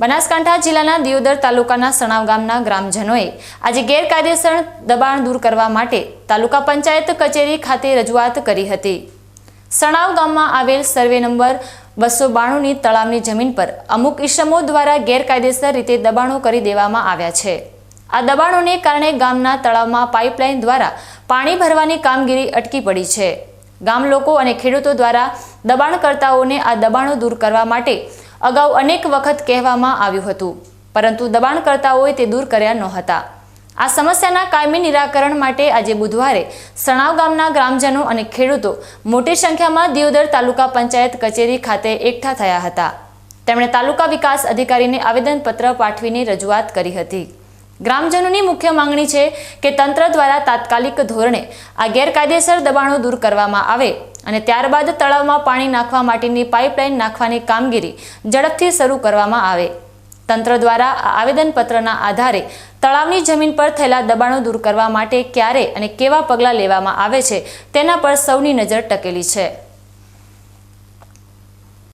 બનાસકાંઠા જિલ્લાના દિયોદર તાલુકાના સણાવ ગામના ગ્રામજનોએ આજે ગેરકાયદેસર દબાણ દૂર કરવા માટે તાલુકા પંચાયત કચેરી ખાતે રજૂઆત કરી હતી. સણાવ ગામમાં આવેલ સર્વે નંબર બસો બાણુંની તળાવની જમીન પર અમુક ઈસમો દ્વારા ગેરકાયદેસર રીતે દબાણો કરી દેવામાં આવ્યા છે. આ દબાણોને કારણે ગામના તળાવમાં પાઇપલાઇન દ્વારા પાણી ભરવાની કામગીરી અટકી પડી છે. ગામ લોકો અને ખેડૂતો દ્વારા દબાણકર્તાઓને આ દબાણો દૂર કરવા માટે અગાઉ અનેક વખત કહેવામાં આવ્યું હતું, પરંતુ દબાણકર્તાઓએ તે દૂર કર્યા નહોતા. આ સમસ્યાના કાયમી નિરાકરણ માટે આજે બુધવારે સણાવ ગામના ગ્રામજનો અને ખેડૂતો મોટી સંખ્યામાં દિયોદર તાલુકા પંચાયત કચેરી ખાતે એકઠા થયા હતા. તેમણે તાલુકા વિકાસ અધિકારીને આવેદનપત્ર પાઠવીને રજૂઆત કરી હતી. ગ્રામજનોની મુખ્ય માંગણી છે કે તંત્ર દ્વારા તાત્કાલિક ધોરણે આ ગેરકાયદેસર દબાણો દૂર કરવામાં આવે. અને ત્યારબાદ તળાવમાં પાણી નાખવા માટેની પાઇપલાઇન નાખવાની કામગીરી ઝડપથી શરૂ કરવામાં આવે. તંત્ર દ્વારા આવેદનપત્રના આધારે તળાવની જમીન પર થયેલા દબાણો દૂર કરવા માટે ક્યારે અને કેવા પગલાં લેવામાં આવે છે તેના પર સૌની નજર ટકેલી છે.